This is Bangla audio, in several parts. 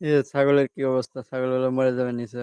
এ ছাগলের কি অবস্থা? ছাগলগুলো মরে যাবে নিচে।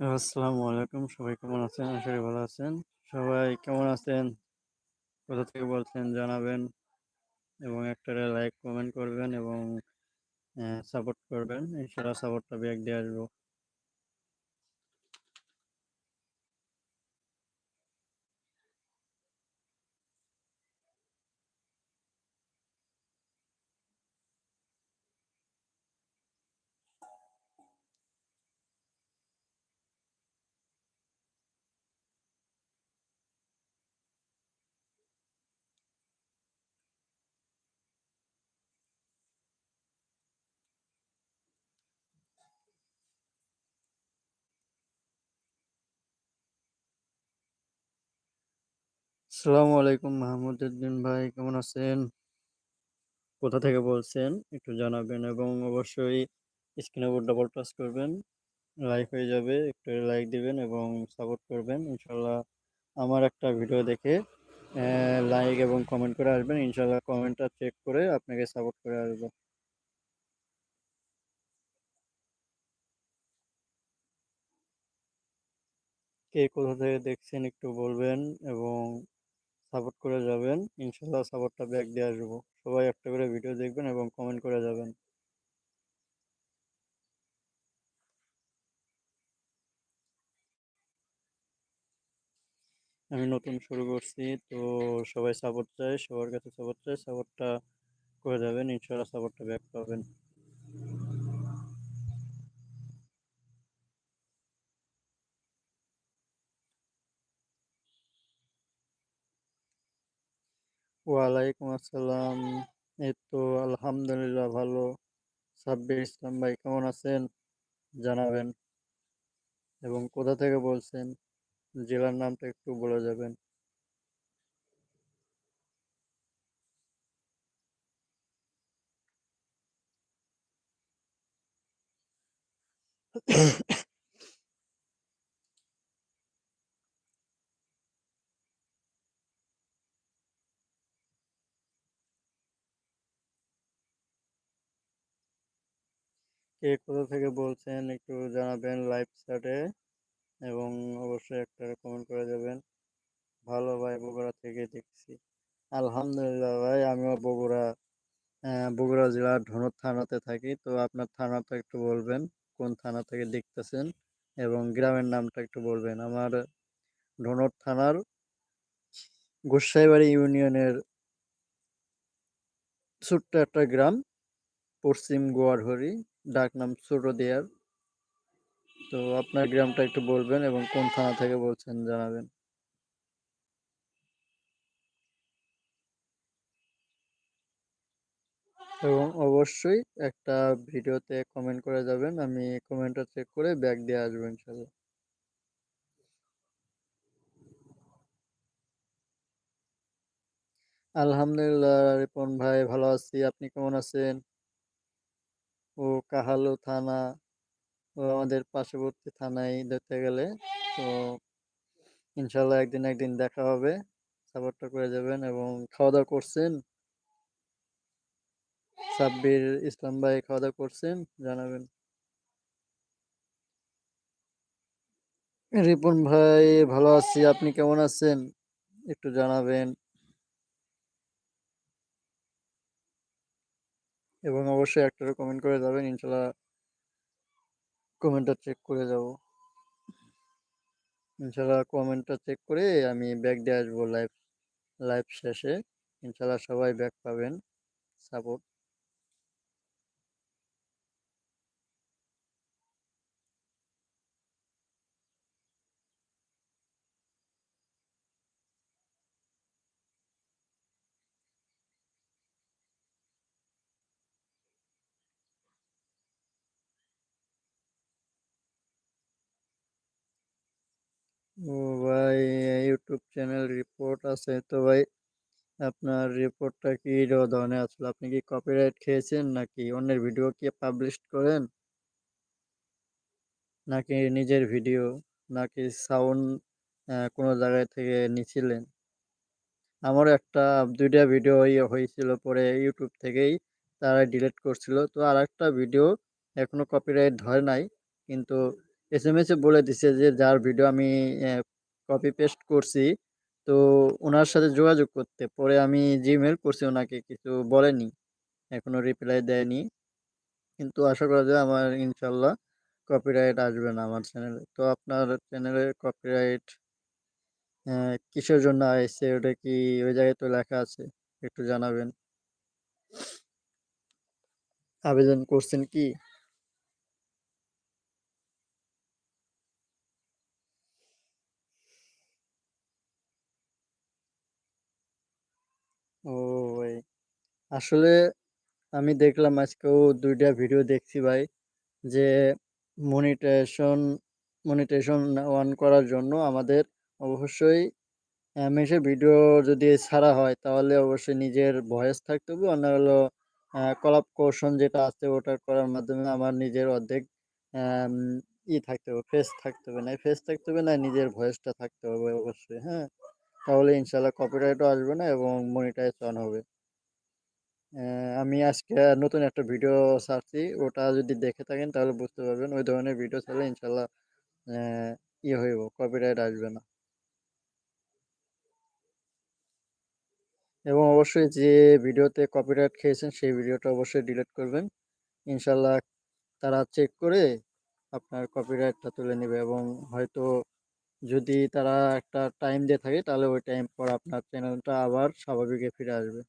আসসালামু আলাইকুম। সবাই কেমন আছেন? আশা করি ভালো আছেন। সবাই কেমন আছেন? কোথা থেকে বলছেন জানাবেন এবং একটা লাইক, কমেন্ট করবেন এবং সাপোর্ট করবেন। ইনশাআল্লাহ সাপোর্টটা ব্যাক দিয়ে আসব। আসসালামু আলাইকুম মাহমুদউদ্দিন ভাই, কেমন আছেন? কোথা থেকে বলছেন একটু জানাবেন এবং অবশ্যই স্ক্রিনের উপর ডবল টাচ করবেন। লাইক হয়ে যাবে। একটু লাইক দিবেন এবং সাপোর্ট করবেন। ইনশাআল্লাহ আমার একটা ভিডিও দেখে লাইক এবং কমেন্ট করে আসবেন। ইনশাআল্লাহ কমেন্টটা চেক করে আপনাকে সাপোর্ট করে আসব। কে কোথা থেকে দেখছেন একটু বলবেন এবং সাপোর্ট করে যাবেন। ইনশাল্লাহ সাপোর্টটা ব্যাক দিয়ে আসব। সবাই একটা করে ভিডিও দেখবেন এবং কমেন্ট করে যাবেন। আমি নতুন শুরু করছি। তো সবাই সাপোর্ট চায়। সবার কাছে সাপোর্ট চাই। সাপোর্টটা করে যাবেন। ইনশাল্লাহ সাপোর্টটা ব্যাক পাবেন। ওয়ালাইকুম আসসালাম। এই তো আলহামদুলিল্লাহ ভালো। সাব্বির ইসলাম ভাই কেমন আছেন? জানাবেন। এবং কোথা থেকে বলছেন? জেলার নামটা একটু বলে যাবেন। কে কোথা থেকে বলছেন একটু জানাবেন লাইভ চ্যাটে এবং অবশ্যই একটা কমেন্ট করে যাবেন। ভালো ভাই বগুড়া থেকে দেখছি। আলহামদুলিল্লাহ ভাই আমিও বগুড়া বগুড়া জেলার ধনুর থানাতে থাকি। তো আপনার থানাটা একটু বলবেন, কোন থানা থেকে দেখতেছেন এবং গ্রামের নামটা একটু বলবেন। আমার ধনুর থানার গোসাইবাড়ি ইউনিয়নের ছোট্ট একটা গ্রাম, পশ্চিম গোয়ারহরি, ডাকনাম ছোট দেয়ার। তো আপনার গ্রামটা একটু বলবেন এবং কোন থানা থেকে বলছেন জানাবেন। এবং অবশ্যই একটা ভিডিওতে কমেন্ট করে যাবেন। আমি কমেন্টটা চেক করে ব্যাক দিয়ে আসব ইনশাল্লাহ। আলহামদুলিল্লাহ, রিপন ভাই ভালো আছি। আপনি কেমন আছেন? ও কাহালু থানা, ও আমাদের পার্শ্ববর্তী থানায় ধরতে গেলে। তো ইনশাল্লাহ একদিন একদিন দেখা হবে। সাপোর্টটা করে যাবেন এবং খাওয়া-দাওয়া করছেন? সাব্বির ইসলাম ভাই খাওয়া-দাওয়া করছেন? জানাবেন। রিপন ভাই, ভালো আছি। আপনি কেমন আছেন? একটু জানাবেন। এবং অবশ্যই একটা কমেন্ট করে যাবেন ইনশাল্লাহ কমেন্টটা চেক করে যাব। ইনশাল্লাহ কমেন্টটা চেক করে আমি ব্যাক দিয়ে আসব লাইভ লাইভ শেষে। ইনশাল্লাহ সবাই ব্যাক পাবেন। সাপোর্ট। ও ভাই ইউটিউব চ্যানেল রিপোর্ট আছে। তো ভাই, আপনার রিপোর্টটা কি ধরনের আসলে? আপনি কি কপিরাইট খেয়েছেন নাকি অন্যের ভিডিও কি পাবলিশ করেন? নাকি নিজের ভিডিও নাকি সাউন্ড কোনো জায়গায় থেকে নিছিলেন? আমার একটা ২ টা ভিডিও হয়েছিল, পরে ইউটিউব থেকেই তারা ডিলিট করছিল। তো আরেকটা ভিডিও এখনও কপিরাইট ধরে নাই। কিন্তু এসএমএস এ বলে দিছে যে, যার ভিডিও আমি কপি পেস্ট করছি, তো ওনার সাথে যোগাযোগ করতে। পরে আমি জিমেইল করছি ওনাকে কিছু বলেনি। এখনও রিপ্লাই দেয়নি। কিন্তু আশা করা যায় আমার ইনশাল্লাহ কপিরাইট আসবে না আমার চ্যানেলে। তো আপনার চ্যানেলে কপিরাইট কিসের জন্য আইছে ওটা কি ওই জায়গায় তো লেখা আছে? একটু জানাবেন। আবেদন করছেন কি? ও ভাই। আসলে আমি দেখলাম আজকেও দুইটা ভিডিও দেখছি ভাই। যে মনিটাইজেশন মনিটাইজেশন অন করার জন্য আমাদের অবশ্যই মেশে ভিডিও যদি ছাড়া হয় তাহলে অবশ্যই নিজের ভয়েস থাকতে হবে। অন্য হলো কলাপ কোশন যেটা আছে ওটা করার মাধ্যমে আমার নিজের অর্ধেক ই থাকতে হবে, ফেস থাকতে হবে। না ফেস থাকতে হবে না নিজের ভয়েসটা থাকতে হবে অবশ্যই, হ্যাঁ? তাহলে ইনশাল্লাহ কপিরাইটও আসবে না এবং মনিটাইজ অন হবে। আমি আজকে নতুন একটা ভিডিও ছাড়ছি। ওটা যদি দেখে থাকেন তাহলে বুঝতে পারবেন। ওই ধরনের ভিডিও ছাড়লে ইনশাল্লাহ ইয়ে হইব, কপিরাইট আসবে না। এবং অবশ্যই যে ভিডিওতে কপিরাইট খেয়েছেন সেই ভিডিওটা অবশ্যই ডিলিট করবেন। ইনশাল্লাহ তারা চেক করে আপনার কপিরাইটটা তুলে নেবে এবং হয়তো যদি তারা একটা টাইম দিয়ে থাকে তাহলে ওই টাইম পর আপনার চ্যানেলটা আবার স্বাভাবিকে ফিরে আসবে।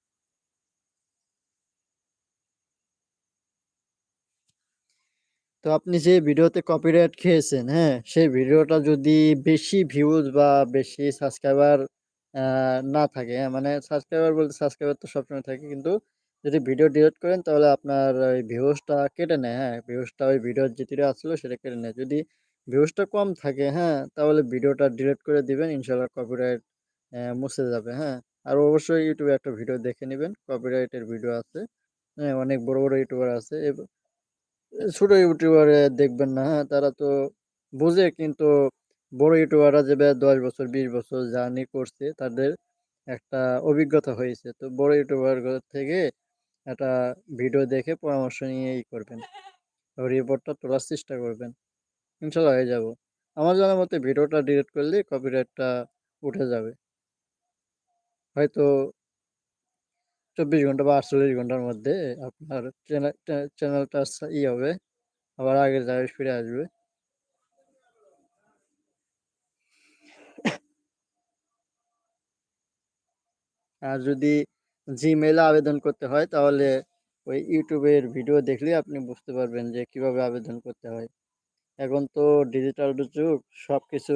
তো আপনি যে ভিডিওতে কপিরাইট খেয়েছেন, হ্যাঁ? সেই ভিডিওটা যদি বেশি ভিউজ বা বেশি সাবস্ক্রাইবার না থাকে হ্যাঁ, মানে সাবস্ক্রাইবার বলতে সাবস্ক্রাইবার তো সবসময় থাকে কিন্তু যদি ভিডিও ডিলিট করেন তাহলে আপনার ওই ভিউজটা কেটে নেয়, হ্যাঁ? ভিউজটা ওই ভিডিওর যেটিরা আসলো সেটা কেটে নেয়। যদি ভিউজটা কম থাকে, হ্যাঁ? তাহলে ভিডিওটা ডিলিট করে দিবেন ইনশাল্লাহ কপিরাইট মুছে যাবে, হ্যাঁ? আর অবশ্যই ইউটিউবে একটা ভিডিও দেখে নেবেন কপিরাইটের ভিডিও আছে। হ্যাঁ, অনেক বড়, বড় ইউটিউবার আছে। ছোট ইউটিউবার দেখবেন না, হ্যাঁ? তারা তো বোঝে কিন্তু বড় ইউটিউবাররা যে ১০ বছর ২০ বছর জার্নি করছে তাদের একটা অভিজ্ঞতা হয়েছে। তো বড় ইউটিউবার থেকে একটা ভিডিও দেখে পরামর্শ নিয়ে ই করবেন। রিপোর্টটা তোলার চেষ্টা করবেন। ইনশাল্লাহ হয়ে যাব। আমার জানার মতে ভিডিওটা ডিলিট করলে কপিরাইটটা উঠে যাবে। হয়তো ২৪ ঘণ্টা বা ৪৮ ঘণ্টার মধ্যে আপনার চ্যানে চ্যানেলটা ই হবে। আবার আগের জায়গায় ফিরে আসবে। আর যদি এ আবেদন করতে হয়, তাহলে ওই ইউটিউবের ভিডিও দেখলেই আপনি বুঝতে পারবেন যে কীভাবে আবেদন করতে হয়। এখন তো ডিজিটাল যুগ সব কিছু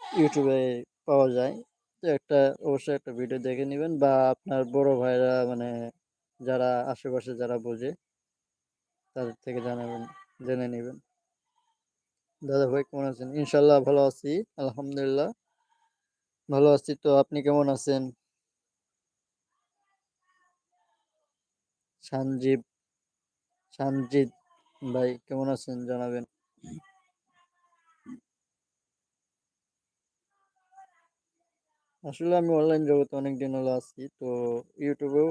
ইউটিউবে পাওয়া যায়। তো একটা, অবশ্যই একটা ভিডিও দেখে নিবেন বা আপনার বড় ভাইরা মানে যারা আশেপাশে যারা বোঝে তাদের থেকে জানাবেন, জেনে নিবেন। দাদা ভাই কেমন আছেন? ইনশাল্লাহ ভালো আছি। আলহামদুলিল্লাহ। ভালো আছি। তো, আপনি কেমন আছেন? সানজিব সানজিদ ভাই কেমন আছেন জানাবেন? আসলে আমি অনলাইন জগতে অনেক দিন হলো আছি। তো ইউটিউবেও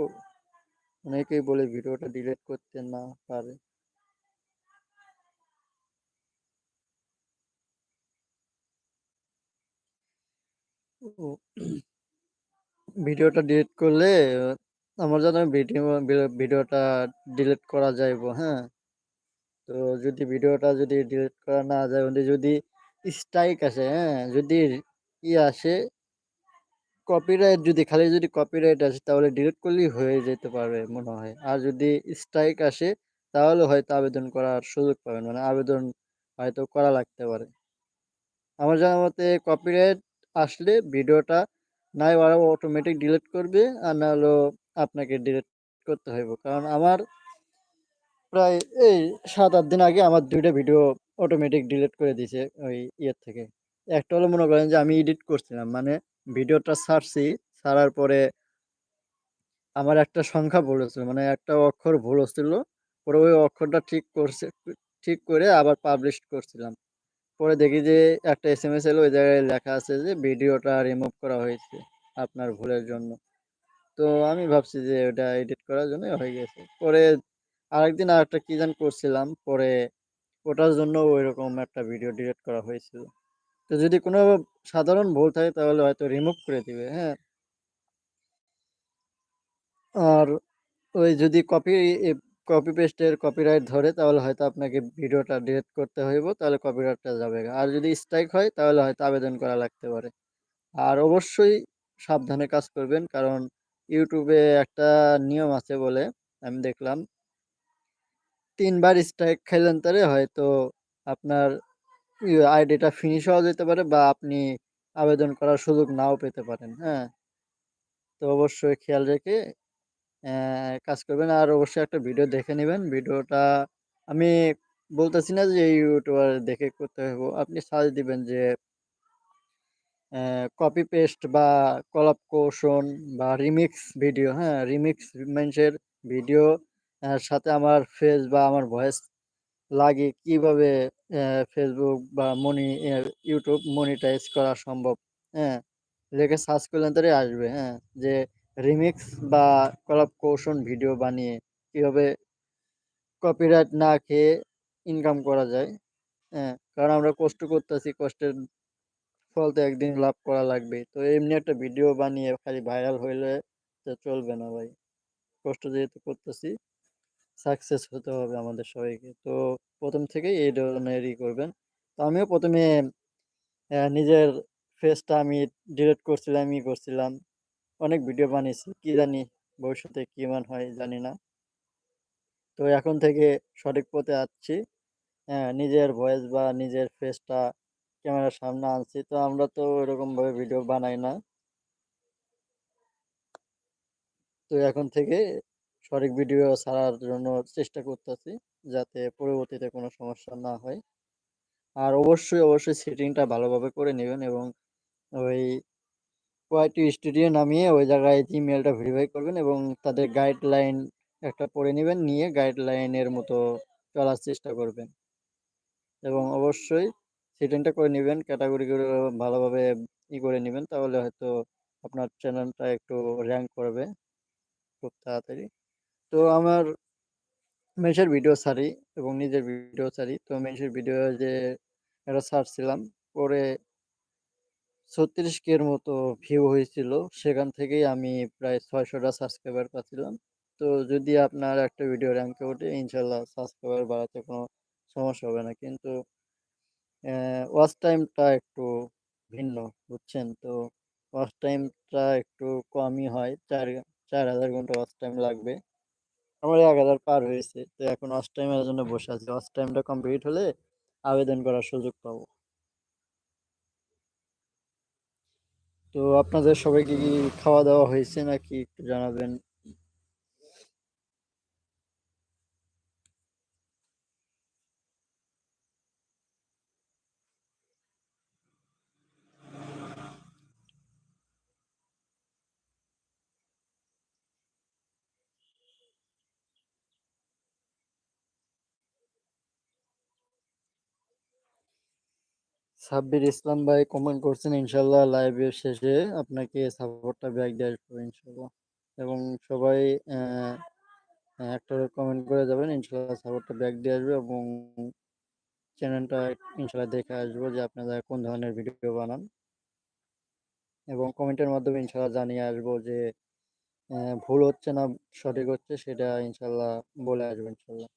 অনেকেই বলে ভিডিওটা ডিলিট করতে না পারে। ভিডিওটা ডিলিট করলে আমার জানা ভিডিও ভিডিওটা ডিলিট করা যাইব, হ্যাঁ? তো যদি ভিডিওটা যদি ডিলিট করা না যায় যদি স্ট্রাইক আসে, হ্যাঁ? যদি ই আসে কপিরাইট যদি, খালি যদি কপিরাইট আসে, তাহলে ডিলিট করলেই হয়ে যেতে পারবে মনে হয়। আর যদি স্ট্রাইক আসে, তাহলে হয়তো আবেদন করার সুযোগ পাবেন। মানে আবেদন হয়তো করা লাগতে পারে। আমার জানা মতে কপিরাইট আসলে ভিডিওটা নাই ওরা অটোমেটিক ডিলিট করবে, আর না হলেও আপনাকে ডিলিট করতে হইব। কারণ আমার প্রায় এই ৭-৮ দিন আগে আমার দুইটা ভিডিও অটোমেটিক ডিলিট করে দিছে ওই ইয়ের থেকে। একটা হলো মনে করেন যে আমি এডিট করছিলাম। মানে ভিডিওটা ছাড়ছি, ছাড়ার পরে আমার একটা সংখ্যা ভুল হচ্ছিল। মানে একটা অক্ষর ভুল হচ্ছিল। পরে ওই অক্ষরটা ঠিক করছে ঠিক করে আবার পাবলিশ করছিলাম। পরে দেখি যে একটা এস এম এস এলো ওই জায়গায় লেখা আছে যে ভিডিওটা রিমুভ করা হয়েছে আপনার ভুলের জন্য। তো আমি ভাবছি যে ওটা এডিট করার জন্যই হয়ে গেছে। পরে আরেকদিন আরেকটা কি জানি করছিলাম। পরে ওটার জন্যও ঐরকম একটা ভিডিও ডিলিট করা হয়েছিল। তো যদি কোনো সাধারণ ভুল থাকে তাহলে হয়তো রিমুভ করে দিবে, হ্যাঁ? আর ওই যদি কপি কপি পেস্টের কপিরাইট ধরে তাহলে হয়তো আপনাকে ভিডিওটা ডিলিট করতে হইব তাহলে কপিরাইটটা যাবে আর যদি স্ট্রাইক হয় তাহলে হয়তো আবেদন করা লাগতে পারে। আর অবশ্যই সাবধানে কাজ করবেন। কারণ ইউটিউবে একটা নিয়ম আছে বলে আমি দেখলাম। তিনবার স্ট্রাইক খেলেন তারে হয়তো আপনার আইডিটা ফিনিশ হওয়া যেতে পারে বা আপনি আবেদন করার সুযোগ নাও পেতে পারেন, হ্যাঁ? তো অবশ্যই খেয়াল রেখে কাজ করবেন। আর অবশ্যই একটা ভিডিও দেখে নেবেন ভিডিওটা আমি বলতেছি না যে ইউটিউবার দেখে করতে হবে আপনি সার্চ দিবেন যে কপি পেস্ট বা কোলাবরেশন বা রিমিক্স ভিডিও, হ্যাঁ? রিমিক্স মানুষের ভিডিও সাথে আমার ফেস বা আমার ভয়েস লাগে কীভাবে Facebook বা মনি ইউটিউব মনিটাইজ করা সম্ভব, হ্যাঁ? লিখে সার্চ করলেন তাহলেই আসবে, হ্যাঁ? যে রিমিক্স বা কোলাবরেশন ভিডিও বানিয়ে কীভাবে কপিরাইট না খেয়ে ইনকাম করা যায়, হ্যাঁ? কারণ আমরা কষ্ট করতেছি, কষ্টের ফল তো একদিন লাভ করা লাগবেই। তো এমনি একটা ভিডিও বানিয়ে খালি ভাইরাল হইলে তো চলবে না ভাই। কষ্ট যেহেতু করতেছি, সাকসেস হতে হবে আমাদের সবাইকে। তো প্রথম থেকে এই ধরনেরই করবেন। তো আমিও প্রথমে নিজের ফেসটা আমি ডিলেট করছিলাম, ই করছিলাম। অনেক ভিডিও বানিয়েছি, কি জানি ভবিষ্যতে কী মান হয় জানি না। তো এখন থেকে সঠিক পথে আসছি নিজের ভয়েস বা নিজের ফেসটা ক্যামেরার সামনে আনছি। তো আমরা তো এরকমভাবে ভিডিও বানাই না। তো এখন থেকে সঠিক ভিডিও ছাড়ার জন্য চেষ্টা করতেছি। যাতে পরবর্তীতে কোনো সমস্যা না হয়। আর অবশ্যই অবশ্যই সেটিংটা ভালোভাবে করে নেবেন এবং ওই ওয়াইটি স্টুডিও নামিয়ে ওই জায়গায় জিমেলটা ভেরিফাই করবেন এবং তাদের গাইডলাইন একটা পড়ে নেবেন, নিয়ে গাইডলাইনের মতো চলার চেষ্টা করবেন। এবং অবশ্যই সেটিংটা করে নেবেন ক্যাটাগরিগুলো ভালোভাবে ই করে নেবেন, তাহলে হয়তো আপনার চ্যানেলটা একটু র্যাঙ্ক করবে খুব তাড়াতাড়ি। তো আমার মেশের ভিডিও ছাড়ি এবং নিজের ভিডিও ছাড়ি। তো মেশের ভিডিও যে একটা ছাড়ছিলাম পরে ছত্রিশ কের মতো ভিউ হয়েছিল। সেখান থেকেই আমি প্রায় ছয়শোটা সাবস্ক্রাইবার পাচ্ছিলাম। তো যদি আপনার একটা ভিডিও র্যাঙ্কে ওঠে, ইনশাল্লাহ সাবস্ক্রাইবার বাড়াতে কোনো সমস্যা হবে না। কিন্তু ওয়াচ টাইমটা একটু ভিন্ন, বুঝছেন? তো ওয়াচ টাইমটা একটু কমই হয়। চার চার হাজার ঘণ্টা ওয়াচ টাইম লাগবে। আমার এক হাজার পার হয়েছে। তো এখন অস টাইমের জন্য বসে আছি। অস টাইমটা কমপ্লিট হলে আবেদন করার সুযোগ পাব। তো আপনাদের সবাইকে কি খাওয়া দাওয়া হয়েছে নাকি একটু জানাবেন? সাব্বির ইসলাম ভাই কমেন্ট করছেন ইনশাল্লাহ লাইভের শেষে আপনাকে সাপোর্টটা ব্যাক দিয়ে আসব ইনশাল্লাহ এবং সবাই একটা কমেন্ট করে যাবেন ইনশাল্লাহ সাপোর্টটা ব্যাক দিয়ে আসবে এবং চ্যানেলটা ইনশাল্লাহ দেখে আসব যে আপনারা কোন ধরনের ভিডিও বানান। এবং কমেন্টের মাধ্যমে ইনশাল্লাহ জানিয়ে আসব যে ভুল হচ্ছে না, সঠিক হচ্ছে, সেটা ইনশাল্লাহ বলে আসব ইনশাল্লাহ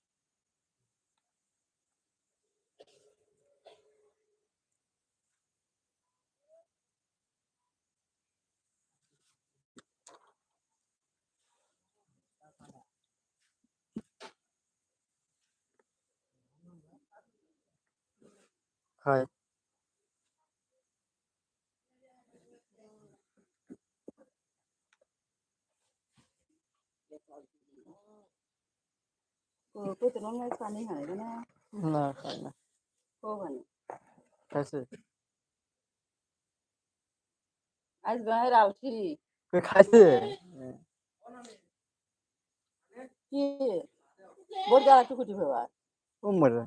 নন পানি খায় না না? খায় না। কো খাইছে? আজ বাইরে আলছি খাইছে? কি? বোর গা একটু কুটি ফেবা উমরে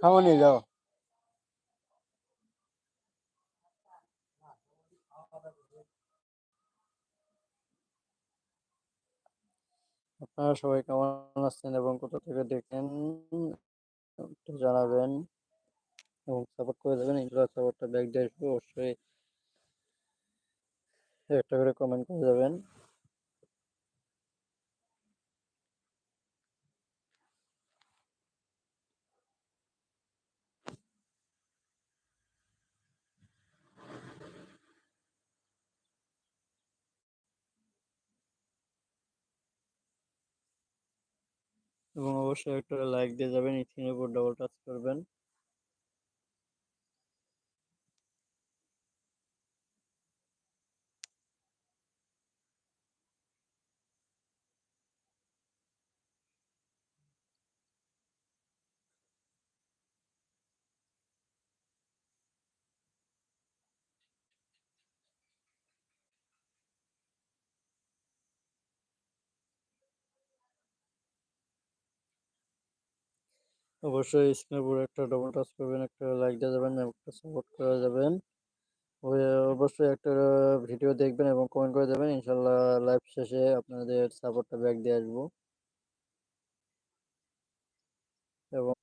খাওয়া নিয়ে যাও। আপনারা সবাই কেমন আছেন এবং কোথা থেকে দেখেন, একটু জানাবেন এবং সাপোর্ট করে দেবেন। ইনশাল্লাহ সাপোর্টটা ব্যাক দিয়ে আসবে। অবশ্যই একটা করে কমেন্ট করে যাবেন এবং অবশ্যই একটা লাইক দিয়ে যাবেন ইথিনের উপর ডবল টাচ করবেন। অবশ্যই স্ক্রিনের উপরে একটা ডবল টাচ করবেন, একটা লাইক দিয়ে যাবেন একটা সাপোর্ট করে যাবেন অবশ্যই একটা ভিডিও দেখবেন এবং কমেন্ট করে দেবেন। ইনশাল্লাহ লাইভ শেষে আপনাদের সাপোর্টটা ব্যাক দিয়ে আসব। এবং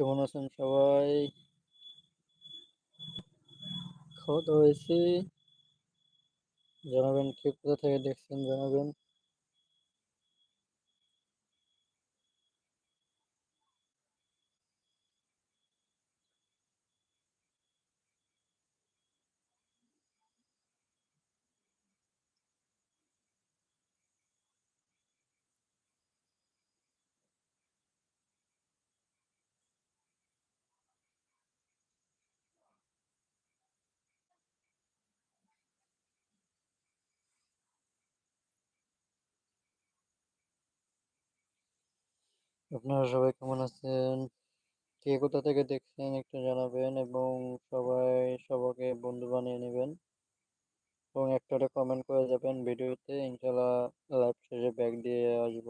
কেমন আছেন সবাই? খাওয়া দাওয়া হয়েছে। জানাবেন কে কোথা থেকে দেখছেন জানাবেন। আপনারা সবাই কেমন আছেন? কে কোথা থেকে দেখছেন একটু জানাবেন এবং সবাই সবাইকে বন্ধু বানিয়ে নেবেন। এবং একটা কমেন্ট করে যাবেন ভিডিওতে। ইনশাল্লাহ লাইভ শেষে ব্যাগ দিয়ে আসব।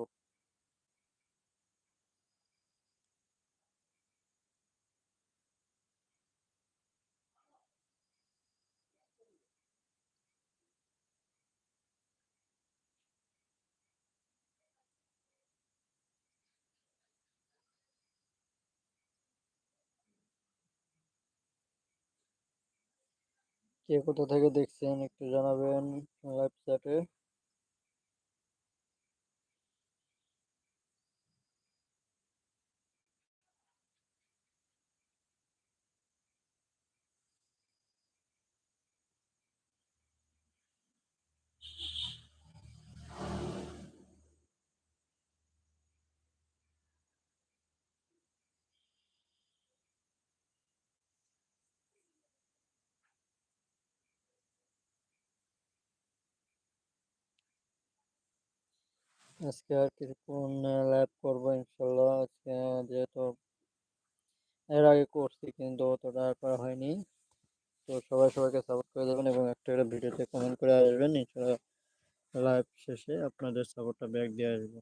কে কোথা থেকে দেখছেন একটু জানাবেন লাইভ চ্যাটে আজকে আর কিছুক্ষণ লাইভ করব ইনশাল্লাহ। আজকে যেহেতু এর আগে করছি, কিন্তু অতটা আর হয়নি। তো সবাই সবাইকে সাপোর্ট করে দেবেন এবং একটা একটা ভিডিওতে কমেন্ট করে আসবেন। ইনশাল্লাহ লাইভ শেষে আপনাদের সাপোর্টটা ব্যাক দিয়ে আসব।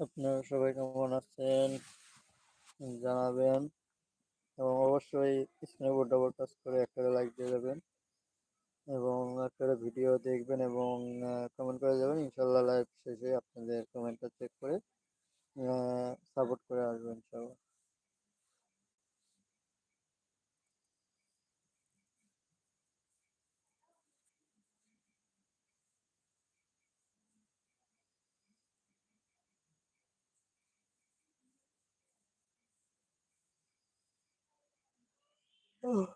আপনারা সবাই কেমন আছেন? জানাবেন। এবং অবশ্যই স্ক্রিনে ডাবল টাচ করে একটা লাইক দিয়ে যাবেন এবং একটা ভিডিও দেখবেন এবং কমেন্ট করে যাবেন ইনশাল্লাহ লাইভ শেষে আপনাদের কমেন্টটা চেক করে সাপোর্ট করে আসবেন ইনশাল্লাহ Oh.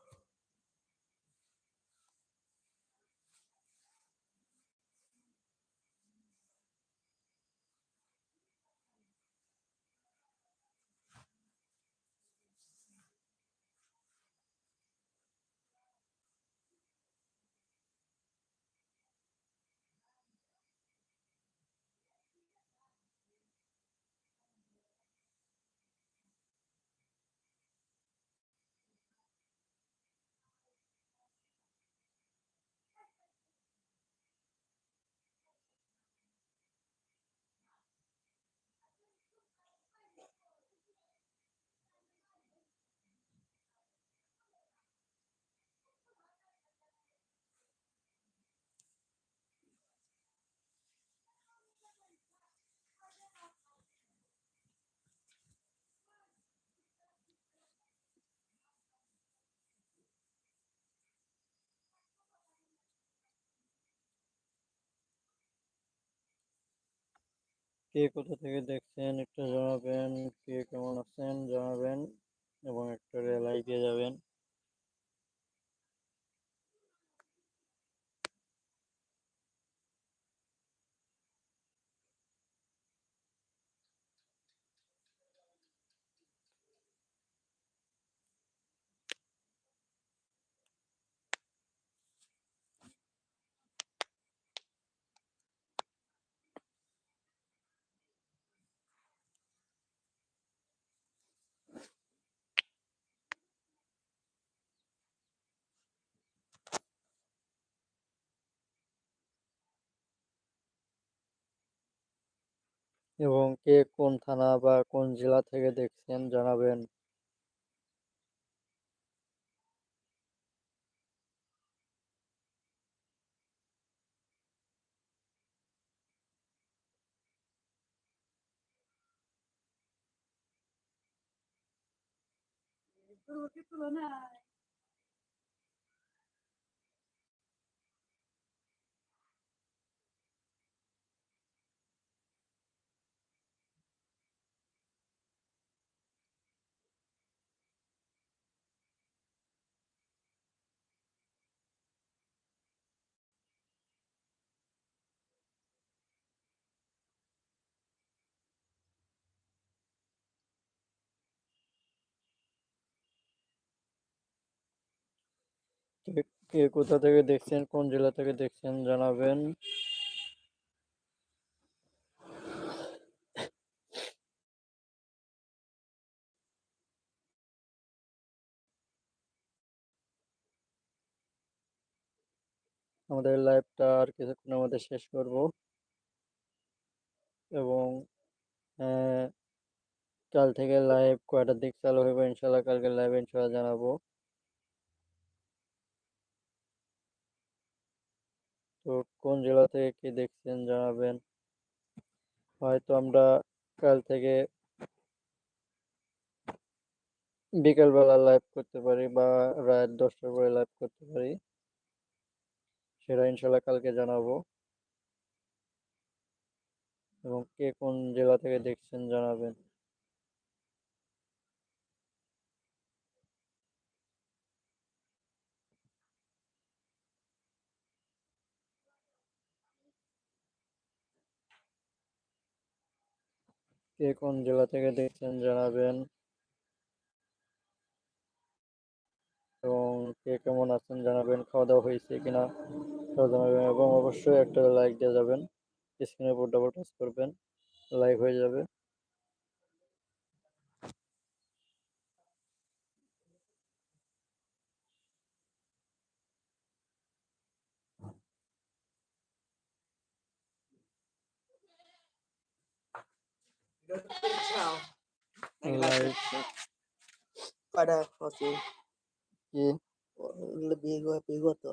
কে কোথা থেকে দেখছেন? একটু জানাবেন কে কেমন আছেন? জানাবেন এবং একটা রেলাই দিয়ে যাবেন। এবং কে কোন থানা বা কোন জেলা থেকে দেখছেন জানাবেন। কে কোথা থেকে দেখছেন, কোন জেলা থেকে দেখছেন জানাবেন। আমাদের লাইভটা আর কিছুক্ষণের মধ্যে শেষ করব। এবং অ্যা কাল থেকে লাইভ কয়টার দিক চালু হইব ইনশাআল্লাহ কালকে লাইভে ইনশাআল্লাহ জানাব। তো কোন জেলা থেকে কে দেখছেন জানাবেন। হয়তো আমরা কাল থেকে বিকেলবেলা লাইভ করতে পারি বা রাত দশটার পরে লাইভ করতে পারি। সেটা ইনশাআল্লাহ কালকে জানাব। এবং কে কোন জেলা থেকে দেখছেন জানাবেন। কে কোন জেলা থেকে দেখছেন জানাবেন। এবং কে কেমন আছেন জানাবেন, খাওয়া-দাওয়া হয়েছে কিনা খাওয়া জানাবেন এবং অবশ্যই একটা লাইক দিয়ে যাবেন। স্ক্রিনের উপর ডাবল টাচ করবেন, লাইক হয়ে যাবে। কয়টা হচ্ছে কি বিগো বিগত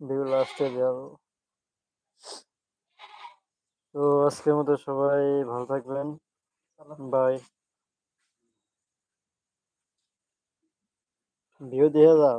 ভিউ লাস্টে যাব। তো আজকের মতো সবাই ভালো থাকবেন। বাই। ভিউ দিয়ে যাও।